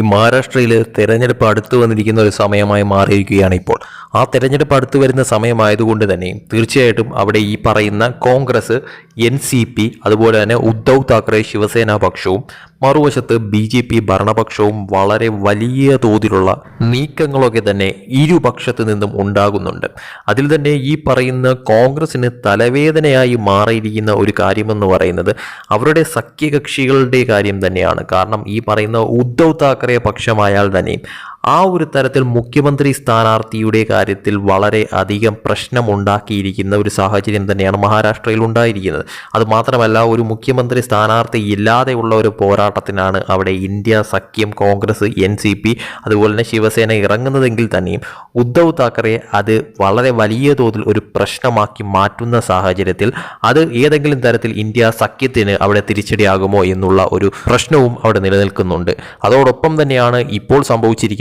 ഈ മഹാരാഷ്ട്രയിൽ തെരഞ്ഞെടുപ്പ് അടുത്തു വന്നിരിക്കുന്ന ഒരു സമയമായി മാറിയിരിക്കുകയാണ് ഇപ്പോൾ. ആ തെരഞ്ഞെടുപ്പ് അടുത്തു വരുന്ന സമയമായതുകൊണ്ട് തന്നെ തീർച്ചയായിട്ടും അവിടെ ഈ പറയുന്ന കോൺഗ്രസ് എൻ സി പി അതുപോലെ തന്നെ ഉദ്ധവ് താക്കറെ ശിവസേന പക്ഷവും മറുവശത്ത് ബി ജെ പി ഭരണപക്ഷവും വളരെ വലിയ തോതിലുള്ള നീക്കങ്ങളൊക്കെ തന്നെ ഇരുപക്ഷത്തു നിന്നും ഉണ്ടാകുന്നുണ്ട്. അതിൽ തന്നെ ഈ പറയുന്ന കോൺഗ്രസിന് തലവേദനയായി മാറിയിരിക്കുന്ന ഒരു കാര്യമെന്ന് പറയുന്നത് അവരുടെ സഖ്യകക്ഷികളുടെ കാര്യം തന്നെയാണ്. കാരണം ഈ പറയുന്ന ഉദ്ധവ് താക്കറെ പക്ഷമായാൽ തന്നെ ആ ഒരു തരത്തിൽ മുഖ്യമന്ത്രി സ്ഥാനാർത്ഥിയുടെ കാര്യത്തിൽ വളരെ അധികം പ്രശ്നമുണ്ടാക്കിയിരിക്കുന്ന ഒരു സാഹചര്യം തന്നെയാണ് മഹാരാഷ്ട്രയിൽ ഉണ്ടായിരിക്കുന്നത്. അതുമാത്രമല്ല ഒരു മുഖ്യമന്ത്രി സ്ഥാനാർത്ഥി ഇല്ലാതെയുള്ള ഒരു പോരാട്ടത്തിനാണ് അവിടെ ഇന്ത്യ സഖ്യം കോൺഗ്രസ് എൻ സി പി അതുപോലെ തന്നെ ശിവസേന ഇറങ്ങുന്നതെങ്കിൽ തന്നെയും ഉദ്ധവ് താക്കറെ അത് വളരെ വലിയ തോതിൽ ഒരു പ്രശ്നമാക്കി മാറ്റുന്ന സാഹചര്യത്തിൽ അത് ഏതെങ്കിലും തരത്തിൽ ഇന്ത്യ സഖ്യത്തിന് അവിടെ തിരിച്ചടിയാകുമോ എന്നുള്ള ഒരു പ്രശ്നവും അവിടെ നിലനിൽക്കുന്നുണ്ട്. അതോടൊപ്പം തന്നെയാണ് ഇപ്പോൾ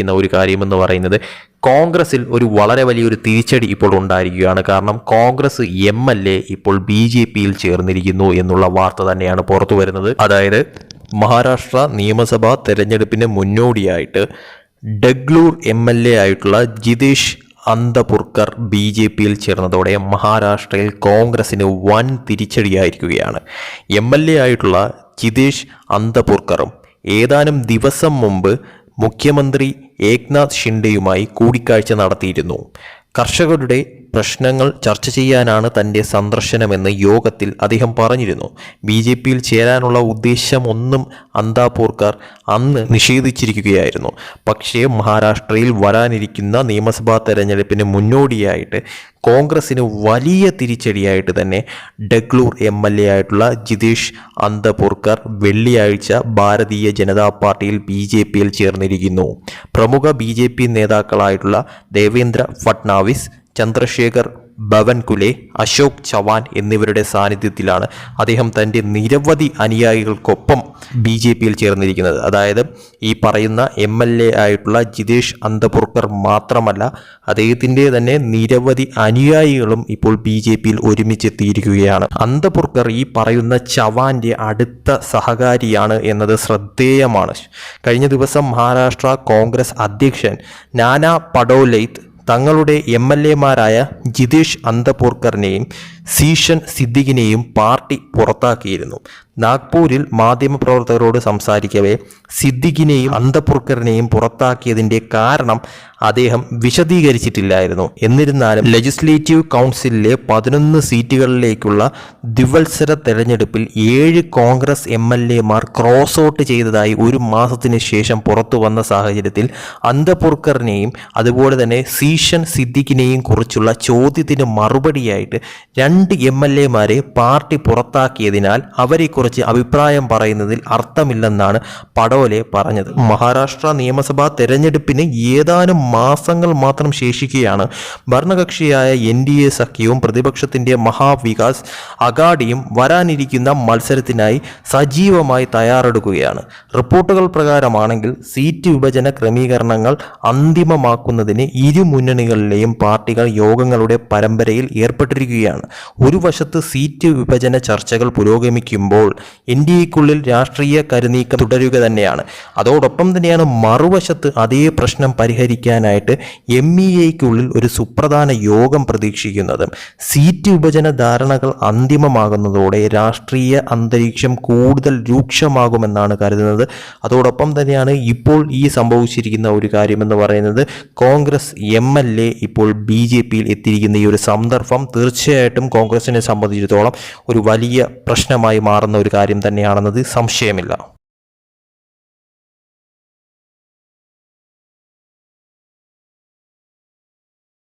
സംഭവിച്ചിരിക്കുന്ന ഒരു കാര്യമെന്ന് പറയുന്നത് കോൺഗ്രസിൽ ഒരു വളരെ വലിയൊരു തിരിച്ചടി ഇപ്പോൾ ഉണ്ടായിരിക്കുകയാണ്. കാരണം കോൺഗ്രസ് എം എൽ എ ഇപ്പോൾ ബി ജെ പിയിൽ ചേർന്നിരിക്കുന്നു എന്നുള്ള വാർത്ത തന്നെയാണ് പുറത്തു വരുന്നത്. അതായത് മഹാരാഷ്ട്ര നിയമസഭാ തെരഞ്ഞെടുപ്പിന് മുന്നോടിയായിട്ട് ഡഗ്ലൂർ എം എൽ എ ആയിട്ടുള്ള ജിതേഷ് അന്തപുർക്കർ ബി ജെ പിയിൽ ചേർന്നതോടെ മഹാരാഷ്ട്രയിൽ കോൺഗ്രസിന് വൻ തിരിച്ചടിയായിരിക്കുകയാണ്. എം എൽ എ ആയിട്ടുള്ള ജിതേഷ് അന്തപുർക്കറും ഏതാനും ദിവസം മുമ്പ് മുഖ്യമന്ത്രി ഏക്നാഥ് ഷിൻഡെയുമായി കൂടിക്കാഴ്ച നടത്തിയിരുന്നു. കർഷകരുടെ പ്രശ്നങ്ങൾ ചർച്ച ചെയ്യാനാണ് തന്റെ സന്ദർശനമെന്ന് യോഗത്തിൽ അദ്ദേഹം പറഞ്ഞിരുന്നു. ബി ജെ പിയിൽ ചേരാനുള്ള ഉദ്ദേശമൊന്നും അന്താപൂർക്കാർ അന്ന് നിഷേധിച്ചിരിക്കുകയായിരുന്നു. പക്ഷേ മഹാരാഷ്ട്രയിൽ വരാനിരിക്കുന്ന നിയമസഭാ തെരഞ്ഞെടുപ്പിന് മുന്നോടിയായിട്ട് കോൺഗ്രസിന് വലിയ തിരിച്ചടിയായിട്ട് തന്നെ ഡഗ്ലൂർ എം എൽ എ ആയിട്ടുള്ള ജിതേഷ് അന്തപൂർക്കർ വെള്ളിയാഴ്ച ഭാരതീയ ജനതാ പാർട്ടിയിൽ ബി ജെ പിയിൽ ചേർന്നിരിക്കുന്നു. പ്രമുഖ ബി ജെ പി നേതാക്കളായിട്ടുള്ള ദേവേന്ദ്ര ഫട്നാവിസ് ചന്ദ്രശേഖർ ഭവൻകുലെ അശോക് ചവാൻ എന്നിവരുടെ സാന്നിധ്യത്തിലാണ് അദ്ദേഹം തന്റെ നിരവധി അനുയായികൾക്കൊപ്പം ബി ജെ പിയിൽ ചേർന്നിരിക്കുന്നത്. അതായത് ഈ പറയുന്ന എം എൽ എ ആയിട്ടുള്ള ജിതേഷ് അന്തപുർക്കർ മാത്രമല്ല അദ്ദേഹത്തിന്റെ തന്നെ നിരവധി അനുയായികളും ഇപ്പോൾ ബി ജെ പിയിൽ ഒരുമിച്ചെത്തിയിരിക്കുകയാണ്. അന്തപുർക്കർ ഈ പറയുന്ന ചവാന്റെ അടുത്ത സഹകാരിയാണ് എന്നത് ശ്രദ്ധേയമാണ്. കഴിഞ്ഞ ദിവസം മഹാരാഷ്ട്ര കോൺഗ്രസ് അധ്യക്ഷൻ നാനാ പടോലൈത്ത് തങ്ങളുടെ എം എൽ എമാരായ ജിതേഷ് അന്തപൂർക്കറിനെയും സീഷൻ സിദ്ദിഖിനെയും പാർട്ടി പുറത്താക്കിയിരുന്നു. നാഗ്പൂരിൽ മാധ്യമപ്രവർത്തകരോട് സംസാരിക്കവേ സിദ്ദിഖിനെയും അന്തപുർക്കറിനെയും പുറത്താക്കിയതിന്റെ കാരണം അദ്ദേഹം വിശദീകരിച്ചിട്ടില്ലായിരുന്നു. എന്നിരുന്നാലും ലെജിസ്ലേറ്റീവ് കൗൺസിലിലെ പതിനൊന്ന് സീറ്റുകളിലേക്കുള്ള ദ്വിവത്സര തെരഞ്ഞെടുപ്പിൽ ഏഴ് കോൺഗ്രസ് എം എൽ എമാർ ക്രോസ് ഔട്ട് ചെയ്തതായി ഒരു മാസത്തിന് ശേഷം പുറത്തു വന്ന സാഹചര്യത്തിൽ അന്തപുർക്കറിനെയും അതുപോലെ തന്നെ സീഷൻ സിദ്ദിഖിനെയും കുറിച്ചുള്ള ചോദ്യത്തിന് മറുപടിയായിട്ട് രണ്ട് എം എൽ എമാരെ പാർട്ടി പുറത്താക്കിയതിനാൽ അവരെക്കുറിച്ച് അഭിപ്രായം പറയുന്നതിൽ അർത്ഥമില്ലെന്നാണ് പടോലെ പറഞ്ഞത്. മഹാരാഷ്ട്ര നിയമസഭാ തെരഞ്ഞെടുപ്പിന് ഏതാനും മാസങ്ങൾ മാത്രം ശേഷിക്കുകയാണ് ഭരണകക്ഷിയായ എൻ ഡി എ സഖ്യവും പ്രതിപക്ഷത്തിന്റെ മഹാവികാസ് അഗാഡിയും വരാനിരിക്കുന്ന മത്സരത്തിനായി സജീവമായി തയ്യാറെടുക്കുകയാണ്. റിപ്പോർട്ടുകൾ പ്രകാരമാണെങ്കിൽ സീറ്റ് വിഭജന ക്രമീകരണങ്ങൾ അന്തിമമാക്കുന്നതിന് ഇരു മുന്നണികളിലെയും പാർട്ടികൾ യോഗങ്ങളുടെ പരമ്പരയിൽ ഏർപ്പെട്ടിരിക്കുകയാണ്. ഒരു വശത്ത് സീറ്റ് വിഭജന ചർച്ചകൾ പുരോഗമിക്കുമ്പോൾ എൻ ഡി എക്കുള്ളിൽ രാഷ്ട്രീയ കരുനീക്കം തുടരുക തന്നെയാണ്. അതോടൊപ്പം തന്നെയാണ് മറുവശത്ത് അതേ പ്രശ്നം പരിഹരിക്കാനായിട്ട് എം ഇ എക്കുള്ളിൽ ഒരു സുപ്രധാന യോഗം പ്രതീക്ഷിക്കുന്നത്. സീറ്റ് വിഭജന ധാരണകൾ അന്തിമമാകുന്നതോടെ രാഷ്ട്രീയ അന്തരീക്ഷം കൂടുതൽ രൂക്ഷമാകുമെന്നാണ് കരുതുന്നത്. അതോടൊപ്പം തന്നെയാണ് ഇപ്പോൾ ഈ സംഭവിച്ചിരിക്കുന്ന ഒരു കാര്യമെന്ന് പറയുന്നത്. കോൺഗ്രസ് എം എൽ എ ഇപ്പോൾ ബി ജെ പിയിൽ എത്തിയിരിക്കുന്ന ഈ ഒരു സന്ദർഭം തീർച്ചയായിട്ടും കോൺഗ്രസിനെ സംബന്ധിച്ചിടത്തോളം ഒരു വലിയ പ്രശ്നമായി മാറുന്ന ഒരു കാര്യം തന്നെയാണെന്നത് സംശയമില്ല.